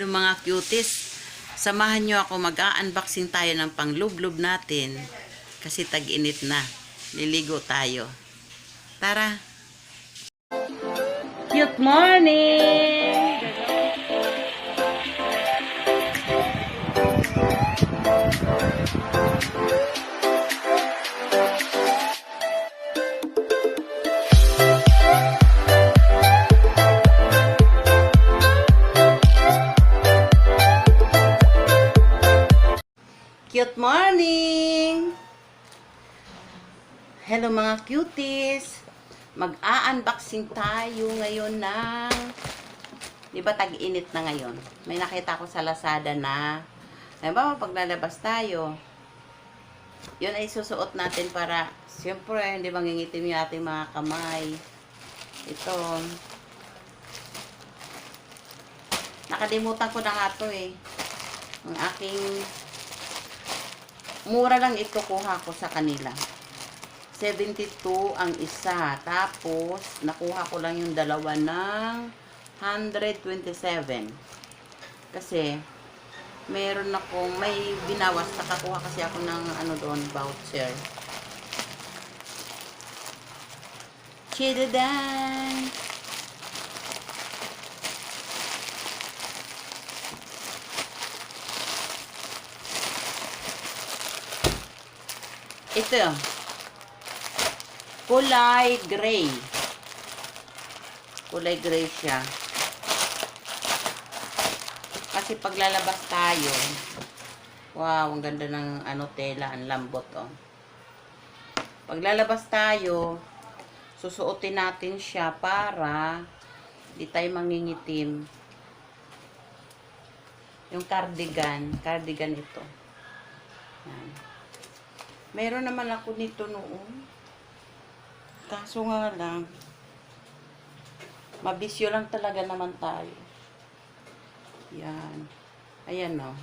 Hello mga cuties, samahan nyo ako mag-unboxing tayo ng panglublob natin kasi tag-init na. Liligo tayo. Tara! Cute morning! Mga cuties! Mag-a-unboxing tayo ngayon ng... Di ba tag-init na ngayon? May nakita ko sa Lazada na... Halimbawa, pag lalabas tayo, yun ay susuot natin para, siyempre, hindi mangingitim yung ating mga kamay. Ito. Nakalimutan ko na nga to eh. Ang aking mura lang ito kuha ko sa kanila. 72 ang isa. Tapos, nakuha ko lang yung dalawa ng 127. Kasi, meron akong, may binawas. Nakakuha kasi ako ng ano doon, voucher. Chidadan! Ito. Kulay gray. Kulay gray siya. Kasi paglalabas tayo, wow, ang ganda ng ano tela, ang lambot oh. Paglalabas tayo, susuotin natin siya para di tayo mangingitim. Yung cardigan, cardigan ito. Yan. Meron naman ako nito noon. Kaso nga lang, mabisyo lang talaga naman tayo. Yan. Ayan o.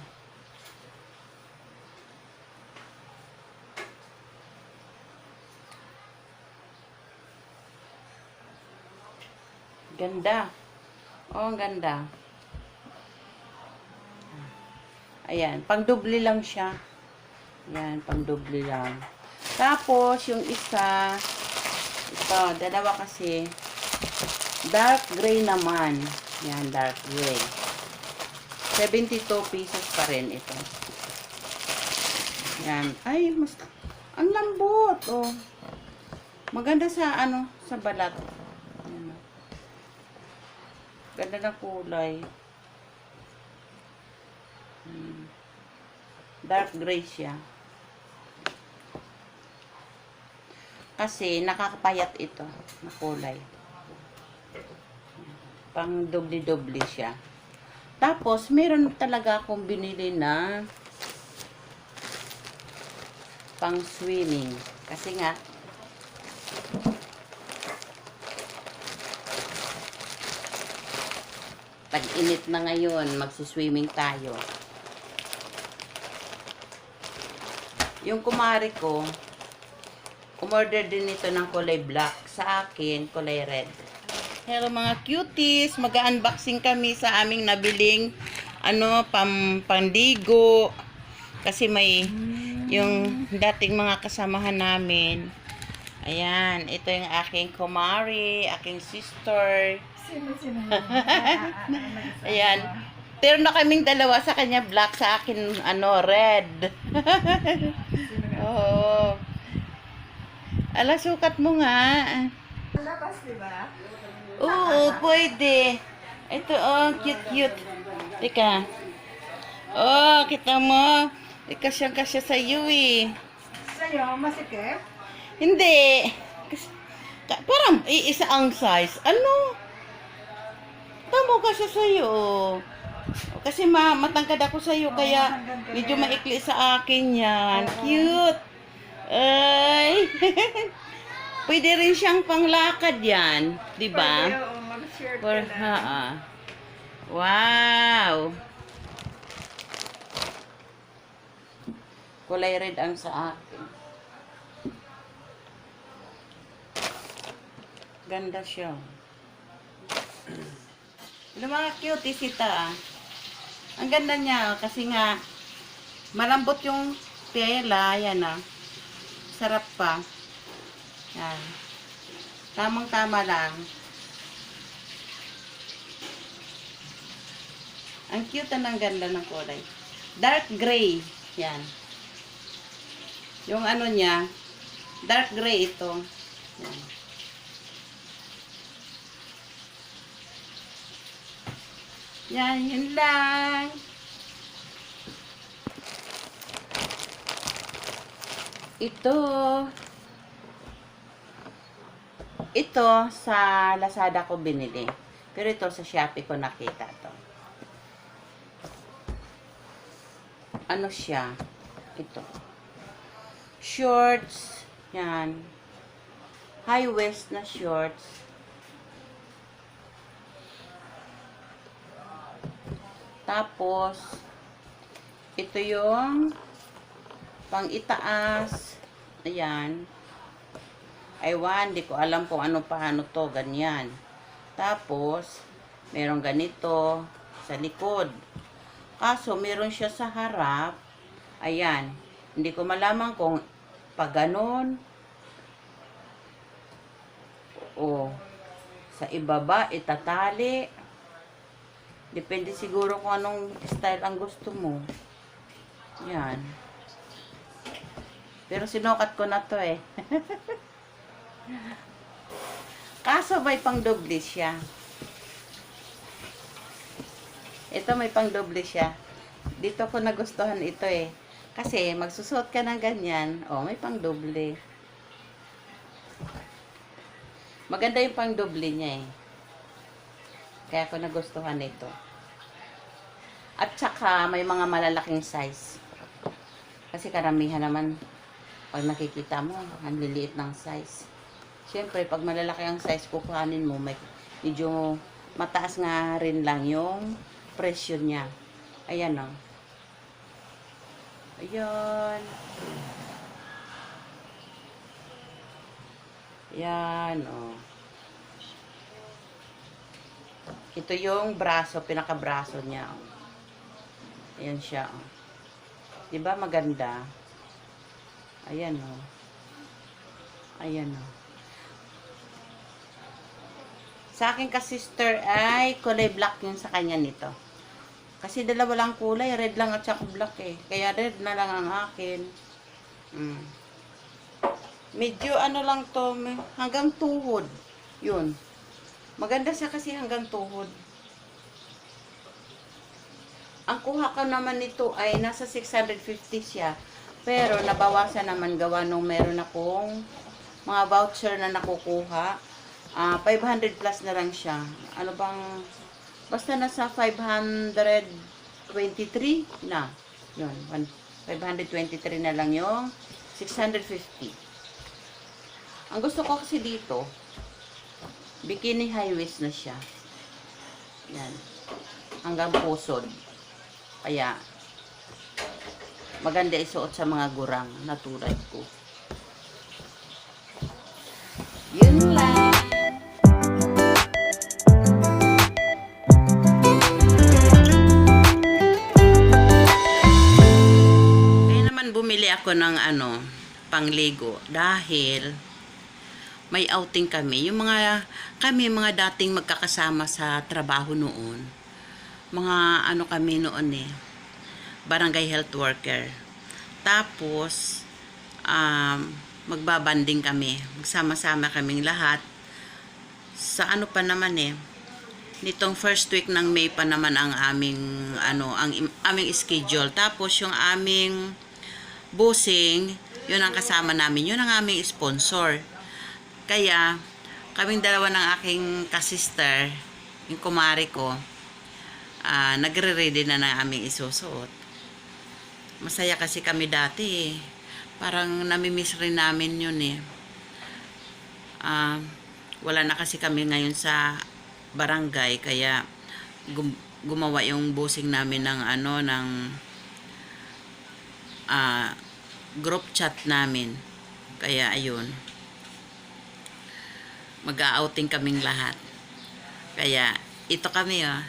Ganda. Oh, ang ganda. Ayan, pang doble lang siya. Yan, pang doble lang. Tapos, yung isa, ito, dalawa kasi, dark gray naman. Yan, dark gray. 72 pesos pa rin ito. Yan. Ay, mas, ang lambot, oh. Maganda sa, ano, sa balat. Yan, oh. Ganda ng kulay. Hmm. Dark gray siya. Kasi nakakapayat ito na kulay. Pang doble-doble siya. Tapos, meron talaga akong binili na pang swimming. Kasi nga, tag-init na ngayon, magsiswimming tayo. Yung kumari ko, umorder din ito ng kulay black. Sa akin, kulay red. Hello mga cuties, mag-unboxing kami sa aming nabiling ano, pam, pandigo. Kasi may yung dating mga kasamahan namin. Ayan, ito yung aking kumari, aking sister. Sino, sino? Ayan. Pero na kaming dalawa sa kanya black, sa akin ano, red. Oo. Ala, sukat mo nga. Labas, di ba? Oo, pwede. Ito, oh, cute-cute. Teka. Oh, kita mo. Kasyang-kasya sa iyo eh. Sa'yo, masikip? Hindi. Parang iisa ang size. Ano? Tamo kasi sa iyo. Kasi ma matangkad ako sa iyo kaya medyo maikli sa akin 'yan. Cute. Ay. Pwede rin siyang panglakad 'yan, 'di ba? Pwede, oo, mag-shirt For, ka ha, ah. Wow! Kulay red ang sa akin. Ganda siya. Yung mga cute, isita ah. Ang ganda niya kasi nga malambot yung tela, yan ah. Sarap pa. Yan. Tamang-tama lang. Ang cute na ang ganda ng kulay. Dark gray. Yan. Yung ano niya, dark gray ito. Yan. Yan, yun lang. Ito. Ito sa Lazada ko binili. Pero ito sa Shopee ko nakita to. Ano siya? Ito. Shorts. Yan. High waist na shorts. Tapos, ito yung pang itaas. Ayan. Aywan, di ko alam kung ano paano to, ganyan. Tapos, meron ganito sa likod. Kaso, meron siya sa harap. Ayan. Hindi ko malaman kung pag ganon o sa ibaba, itatali. Depende siguro kung anong style ang gusto mo. Yan. Pero sinukat ko na to eh. Kaso may pang doble siya. Ito may pang doble siya. Dito ko nagustuhan ito eh. Kasi magsusot ka ng ganyan. Oh, may pang doble. Maganda yung pang doble niya eh. Kaya ko nagustuhan ito. At saka may mga malalaking size. Kasi karamihan naman pag nakikita mo, ang liliit ng size. Siyempre, pag malalaki ang size, kukuhanin mo, may medyo mataas nga rin lang yung presyo niya. Ayan o. Ayan. Yan o. Ito yung braso, pinaka-braso niya. Oh. Ayan siya. Oh. 'Di ba maganda? Ayan oh. Ayan oh. Sa akin ka sister ay kulay black yun sa kanya nito. Kasi dalawa lang kulay, red lang at saka black eh. Kaya red na lang ang akin. Mm. Medyo ano lang to, hanggang tuhod. Yun. Maganda siya kasi hanggang tuhod. Ang kuha ko naman nito ay nasa 650 siya. Pero nabawasan naman gawa nung meron akong mga voucher na nakukuha. Ah, 500 plus na lang siya. Ano bang basta nasa 523 na. Yun, one- 523 na lang yung 650. Ang gusto ko kasi dito, bikini high waist na siya. Yan. Hanggang pusod. Kaya, maganda isuot sa mga gurang na tulad ko. Yun lang. Kaya naman bumili ako ng ano, pangligo dahil may outing kami. Yung mga kami mga dating magkakasama sa trabaho noon. Mga ano kami noon eh. Barangay health worker. Tapos um, magbabanding kami. Magsama-sama kaming lahat. Sa ano pa naman eh. Nitong first week ng May pa naman ang aming ano, ang aming schedule. Tapos yung aming busing, yun ang kasama namin. Yun ang aming sponsor. Kaya, kaming dalawa ng aking kasister, yung kumari ko, ah nagre-ready na ng aming isusuot. Masaya kasi kami dati eh. Parang namimiss rin namin yun eh. Ah, wala na kasi kami ngayon sa barangay, kaya gum- gumawa yung busing namin ng ano, ng ah, group chat namin. Kaya ayun mag-outing kaming lahat. Kaya, ito kami oh.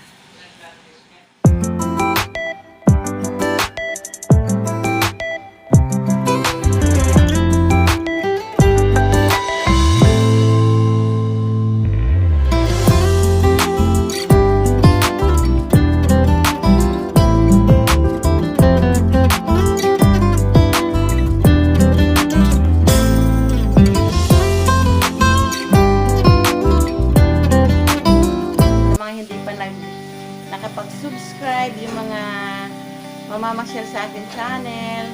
nakapag-subscribe, yung mga mamamashare sa akin channel,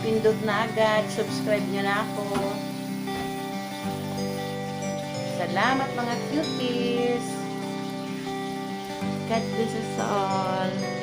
pindot na agad, subscribe nyo na ako. Salamat mga cuties! God bless us all!